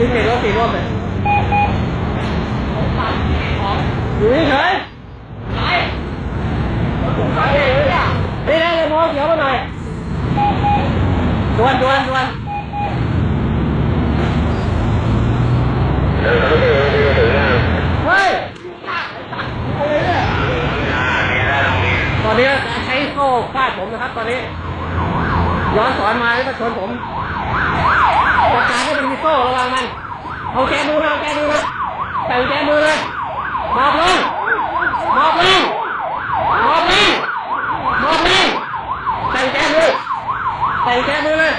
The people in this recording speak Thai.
ทิ้งเด็กรถสี่รอบเลยอยู่เฉยนี่นะเลยมองเขียวมาหน่อยดวนดวนดวนเฮ้ยตอนนี้ใช้โซ่ฟาดผมนะครับ ตอนนี้ย้อนสอนมาแล้วมาชนผมันเอาแกมือเอาแกมือมาใต่แกมือเลยหมอบลงหมอบลงหมอบลงมอบลงใส่แกมือใต่แกมือเลย